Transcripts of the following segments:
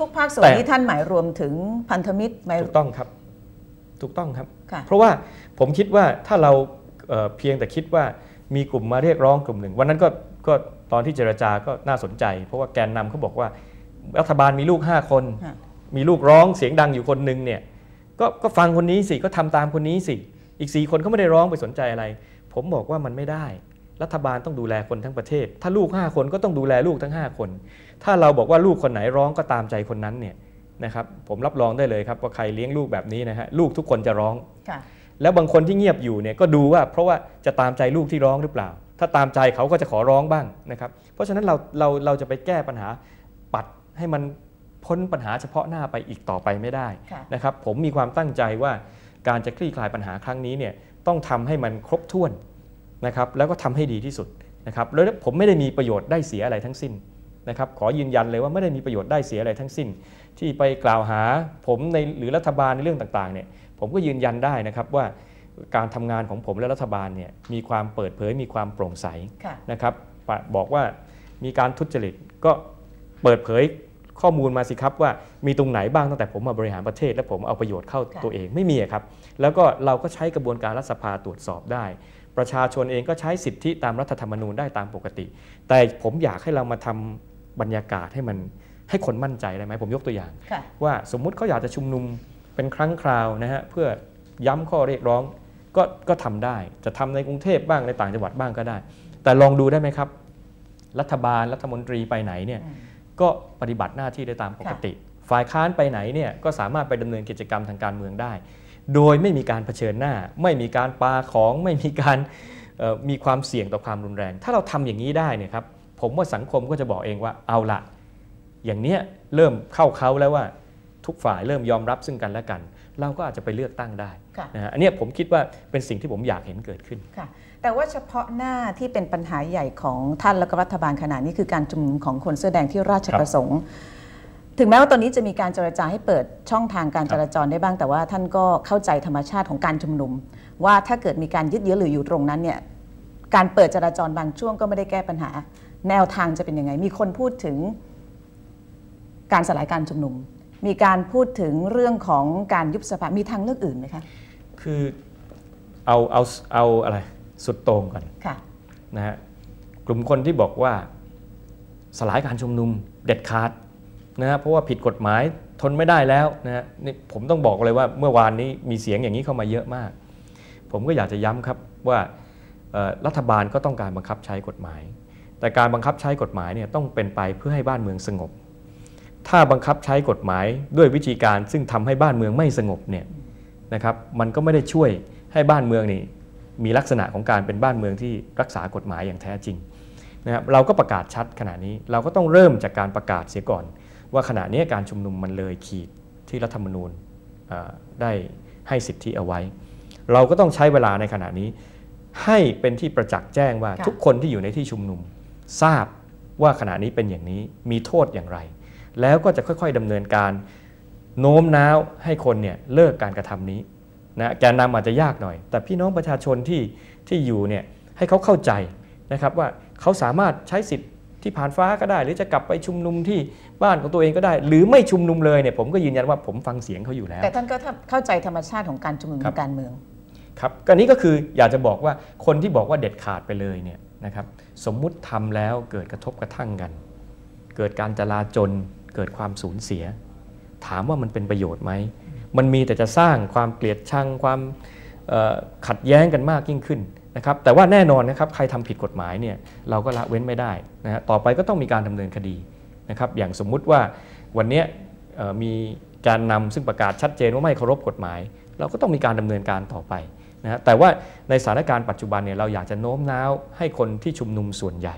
ทุกภาคส่วนแต่ที่ท่านหมายรวมถึงพันธมิตรหมายถูกต้องครับ ถูกต้องครับค่ะเพราะว่าผมคิดว่าถ้าเราเอ่อเพียงแต่คิดว่ามีกลุ่มมาเรียกร้องกลุ่มหนึ่ง วันนั้นก็ก็ตอนที่เจรจาก็น่าสนใจ เพราะว่าแกนนำเขาบอกว่ารัฐบาลมีลูก 5 คนค่ะมีลูกร้องเสียงดังอยู่คนหนึ่งเนี่ยก็ก็ฟังคนนี้สิก็ทำตามคนนี้สิ อีกสี่คนเขาไม่ได้ร้องไปสนใจอะไร ผมบอกว่ามันไม่ได้ รัฐบาลต้องดูแลคนทั้งประเทศ ถ้าลูก 5 คนก็ต้องดูแลลูกทั้ง 5 คน ถ้าเราบอกว่าลูกคนไหนร้องก็ตามใจคนนั้นเนี่ยนะครับผมรับรองได้เลยครับว่าใครเลี้ยงลูกแบบนี้นะฮะลูกทุกคนจะร้องค่ะแล้วบางคนที่เงียบอยู่เนี่ยก็ดูว่าเพราะว่าจะตามใจลูกที่ร้องหรือเปล่า ถ้าตามใจเขาก็จะขอร้องบ้างนะครับเพราะฉะนั้นเราเราเราจะไปแก้ปัญหาปัดให้มันพ้นปัญหาเฉพาะหน้าไปอีกต่อไปไม่ได้ค่ะนะครับผมมีความตั้งใจว่าการจะคลี่คลายปัญหาครั้งนี้เนี่ยต้องทำให้มันครบถ้วน นะครับแล้วก็ทำให้ดีที่สุดนะครับแล้วผมไม่ได้มีประโยชน์ได้เสียอะไรทั้งสิ้นนะครับขอยืนยันเลยว่าไม่ได้มีประโยชน์ได้เสียอะไรทั้งสิ้น ที่ไปกล่าวหาผมในหรือรัฐบาลในเรื่องต่างๆเนี่ยผมก็ยืนยันได้นะครับว่าการทำงานของผมและรัฐบาลเนี่ยมีความเปิดเผยมีความโปร่งใสค่ะนะครับปะบอกว่ามีการทุจริตก็เปิดเผย ข้อมูลมาสิครับว่ามีตรงไหนบ้างตั้งแต่ผมมาบริหารประเทศ และผมเอาประโยชน์เข้าค่ะตัวเองไม่มีอะครับ แล้วก็เราก็ใช้กระบวนการรัฐสภาตรวจสอบได้ ประชาชนเองก็ใช้สิทธิตามรัฐธรรมนูญได้ตามปกติ แต่ผมอยากให้เรามาทำบรรยากาศให้มันให้คนมั่นใจได้ไหมผมยกตัวอย่างค่ะว่าสมมุติเขาอยากจะชุมนุมเป็นครั้งคราวนะฮะเพื่อย้ำข้อเรียกร้องก็ก็ทำได้จะทำในกรุงเทพบ้างในต่างจังหวัดบ้างก็ได้ แต่ลองดูได้ไหมครับ รัฐบาลรัฐมนตรีไปไหนเนี่ยอืม ก็ปฏิบัติหน้าที่ได้ตามปกติ ฝ่ายค้านไปไหนเนี่ยก็สามารถไปดำเนินกิจกรรมทางการเมืองได้ โดยไม่มีการเผชิญหน้า ไม่มีการปาของไม่มีการเอ่อมีความเสี่ยงต่อความรุนแรง ถ้าเราทำอย่างนี้ได้เนี่ยครับผมว่าสังคมก็จะบอกเองว่าเอาละอย่างเนี้ยเริ่มเข้าเขาแล้วว่าทุกฝ่ายเริ่มยอมรับซึ่งกันและกัน เราก็อาจจะไปเลือกตั้งได้ค่ะนะฮะอันเนี้ยผมคิดว่าเป็นสิ่งที่ผมอยากเห็นเกิดขึ้นค่ะแต่ว่าเฉพาะหน้าที่เป็นปัญหาใหญ่ของท่านและก็รัฐบาลขณะนี้คือการชุมนุมของคนเสื้อแดงที่ราชประสงค์ ถึงแม้ว่าตอนนี้จะมีการเจรจาให้เปิดช่องทางการจราจรได้บ้าง แต่ว่าท่านก็เข้าใจธรรมชาติของการชุมนุม ว่าถ้าเกิดมีการยึดเยื้อหรืออยู่ตรงนั้นเนี่ยการเปิดจราจรบางช่วงก็ไม่ได้แก้ปัญหา แนวทางจะเป็นยังไง มีคนพูดถึงการสลายการชุมนุม มีการพูดถึงเรื่องของการยุบสภา มีทางเลือกอื่นไหมคะ คือเอาเอาเอาอะไรสุดโต่งก่อนค่ะนะฮะกลุ่มคนที่บอกว่าสลายการชุมนุมเด็ดขาดนะฮะเพราะว่าผิดกฎหมายทนไม่ได้แล้วนะฮะนี่ผมต้องบอกเลยว่าเมื่อวานนี้มีเสียงอย่างนี้เข้ามาเยอะมาก ผมก็อยากจะย้ำครับว่าเอ่อรัฐบาลก็ต้องการบังคับใช้กฎหมาย แต่การบังคับใช้กฎหมายเนี่ยต้องเป็นไปเพื่อให้บ้านเมืองสงบ ถ้าบังคับใช้กฎหมายด้วยวิธีการซึ่งทำให้บ้านเมืองไม่สงบเนี่ยนะครับมันก็ไม่ได้ช่วยให้บ้านเมืองนี่มีลักษณะของการเป็นบ้านเมืองที่รักษากฎหมายอย่างแท้จริงนะครับเราก็ประกาศชัดขณะนี้เราก็ต้องเริ่มจากการประกาศเสียก่อน ว่าขณะนี้การชุมนุมมันเลยขีดที่รัฐธรรมนูญได้ให้สิทธิเอาไว้ เราก็ต้องใช้เวลาในขณะนี้ ให้เป็นที่ประจักษ์แจ้งว่าทุกคนที่อยู่ในที่ชุมนุม ทราบว่าขณะนี้เป็นอย่างนี้มีโทษอย่างไร แล้วก็จะค่อย ๆดำเนินการ โน้มน้าวให้คนเนี่ยเลิกการกระทำนี้นะแกนนำอาจจะยากหน่อย แต่พี่น้องประชาชนที่ที่อยู่เนี่ยให้เขาเข้าใจนะครับว่าเขาสามารถใช้สิทธิ์ที่ผ่านฟ้าก็ได้ หรือจะกลับไปชุมนุมที่บ้านของตัวเองก็ได้ หรือไม่ชุมนุมเลยเนี่ยผมก็ยืนยันว่าผมฟังเสียงเขาอยู่แล้ว แต่ท่านก็เข้าใจธรรมชาติของการชุมนุมครัทาบงการเมืองครับก็นี้ก็คืออยากจะบอกว่าคนที่บอกว่าเด็ดขาดไปเลยเนี่ยนะครับสมมุติทำแล้วเกิดกระทบกระทั่งกัน เกิดการจลาจล เกิดความสูญเสีย ถามว่ามันเป็นประโยชน์ไหม มันมีแต่จะสร้างความเกลียดชังความขัดแย้งกันมากยิ่งขึ้นนะครับแต่ว่าแน่นอนนะครับใครทำผิดกฎหมายเนี่ยเราก็ละเว้นไม่ได้นะฮะต่อไปก็ต้องมีการดำเนินคดีนะครับอย่างสมมุติว่าวันนี้มีการนำซึ่งประกาศชัดเจนว่าไม่เคารพกฎหมาย เราก็ต้องมีการดำเนินการต่อไปนะฮะแต่ว่าในสถานการณ์ปัจจุบันเนี่ยเราอยากจะโน้มน้าวให้คนที่ชุมนุมส่วนใหญ่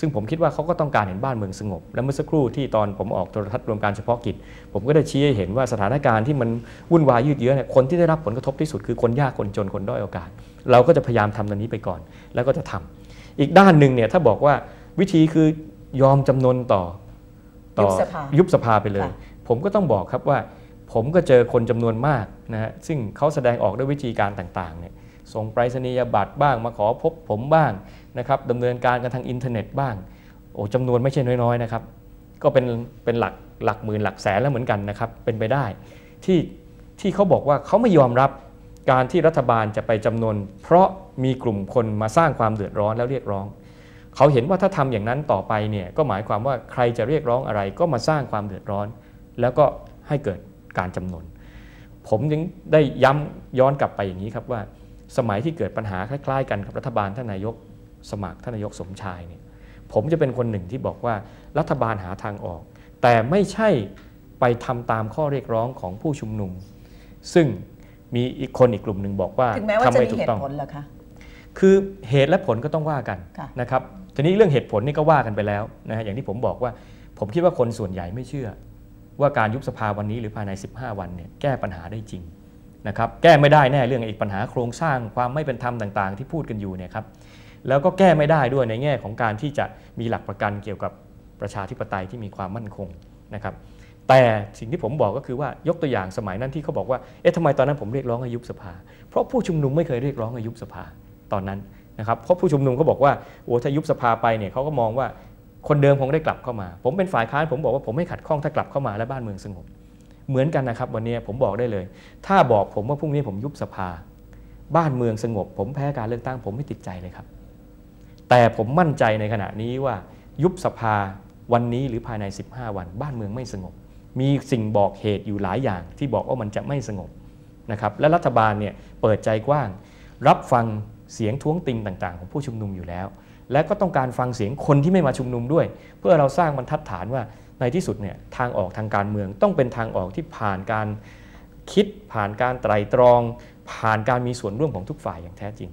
ซึ่งผมคิดว่าเขาก็ต้องการเห็นบ้านเมืองสงบ และเมื่อสักครู่ที่ตอนผมออกโทรทัศน์รวมการเฉพาะกิจ ผมก็ได้ชี้ให้เห็นว่าสถานการณ์ที่มันวุ่นวายยืดเยื้อเนี่ยคนที่ได้รับผลกระทบที่สุดคือคนยากคนจนคนด้อยโอกาส เราก็จะพยายามทำตรงนี้ไปก่อน แล้วก็จะทำอีกด้านหนึ่งเนี่ยถ้าบอกว่าวิธีคือยอมจำนนต่อต่อยุบสภายุบสภาไปเลยค่ะผมก็ต้องบอกครับว่าผมก็เจอคนจำนวนมากนะฮะซึ่งเขาแสดงออกด้วยวิธีการต่างๆเนี่ยส่งไปรษณียบัตรบ้างมาขอพบผมบ้าง นะครับดำเนินการกันทางอินเทอร์เน็ตบ้างโอ้จำนวนไม่ใช่น้อยๆนะครับ ก็เป็นเป็นหลักหลักหมื่นหลักแสนแล้วเหมือนกันนะครับ เป็นไปได้ ที่ที่เขาบอกว่าเขาไม่ยอมรับการที่รัฐบาลจะไปจำนวน เพราะมีกลุ่มคนมาสร้างความเดือดร้อนแล้วเรียกร้อง เขาเห็นว่าถ้าทำอย่างนั้นต่อไปเนี่ยก็หมายความว่าใครจะเรียกร้องอะไรก็มาสร้างความเดือดร้อน แล้วก็ให้เกิดการจำนวน ผมยังได้ย้ำย้อนกลับไปอย่างนี้ครับว่า สมัยที่เกิดปัญหาคล้ายๆ กันกับรัฐบาลท่านนายก สมัครท่านนายกสมชายเนี่ยผมจะเป็นคนหนึ่งที่บอกว่ารัฐบาลหาทางออก แต่ไม่ใช่ไปทำตามข้อเรียกร้องของผู้ชุมนุม ซึ่งมีอีกคนอีกกลุ่มหนึ่งบอกว่าถึงแม้ว่าทำจะไม่มีถูเหกตุต้องผลเหรอคะคือเหตุและผลก็ต้องว่ากันค่ะนะครับทีนี้เรื่องเหตุผลนี่ก็ว่ากันไปแล้วนะฮะอย่างที่ผมบอกว่า ผมคิดว่าคนส่วนใหญ่ไม่เชื่อ ว่าการยุบสภาวันนี้หรือภายใน 15 วันเนี่ยแก้ปัญหาได้จริงนะครับแก้ไม่ได้แน่เรื่องอีกปัญหาโครงสร้างความไม่เป็นธรรมต่าง ๆ ที่พูดกันอยู่เนี่ยครับ แล้วก็แก้ไม่ได้ด้วยในแง่ของการที่จะมีหลักประกันเกี่ยวกับประชาธิปไตยที่มีความมั่นคงนะครับแต่สิ่งที่ผมบอกก็คือว่ายกตัวอย่างสมัยนั้นที่เขาบอกว่าเอ๊ะทำไมตอนนั้นผมเรียกร้องให้ยุบสภา เพราะผู้ชุมนุมไม่เคยเรียกร้องให้ยุบสภาตอนนั้นนะครับเพราะผู้ชุมนุมเขาบอกว่าโอ้ถ้ายุบสภาไปเนี่ยเขาก็มองว่าคนเดิมคงได้กลับเข้ามา ผมเป็นฝ่ายค้านผมบอกว่าผมไม่ขัดข้องถ้ากลับเข้ามาและบ้านเมืองสงบเหมือนกันนะครับวันนี้ผมบอกได้เลย ถ้าบอกผมว่าพรุ่งนี้ผมยุบสภา บ้านเมืองสงบ ผมแพ้การเลือกตั้งผมไม่ติดใจเลยครับ แต่ผมมั่นใจในขณะนี้ว่ายุบสภาวันนี้หรือภายใน 15 วัน บ้านเมืองไม่สงบ มีสิ่งบอกเหตุอยู่หลายอย่างที่บอกว่ามันจะไม่สงบนะครับและรัฐบาลเนี่ยเปิดใจกว้าง รับฟังเสียงท้วงติงต่างๆ ของผู้ชุมนุมอยู่แล้ว และก็ต้องการฟังเสียงคนที่ไม่มาชุมนุมด้วย เพื่อเราสร้างบรรทัดฐานว่าในที่สุดเนี่ยทางออกทางการเมืองต้องเป็นทางออกที่ผ่านการคิดผ่านการไตรตรอง ผ่านการมีส่วนร่วมของทุกฝ่ายอย่างแท้จริง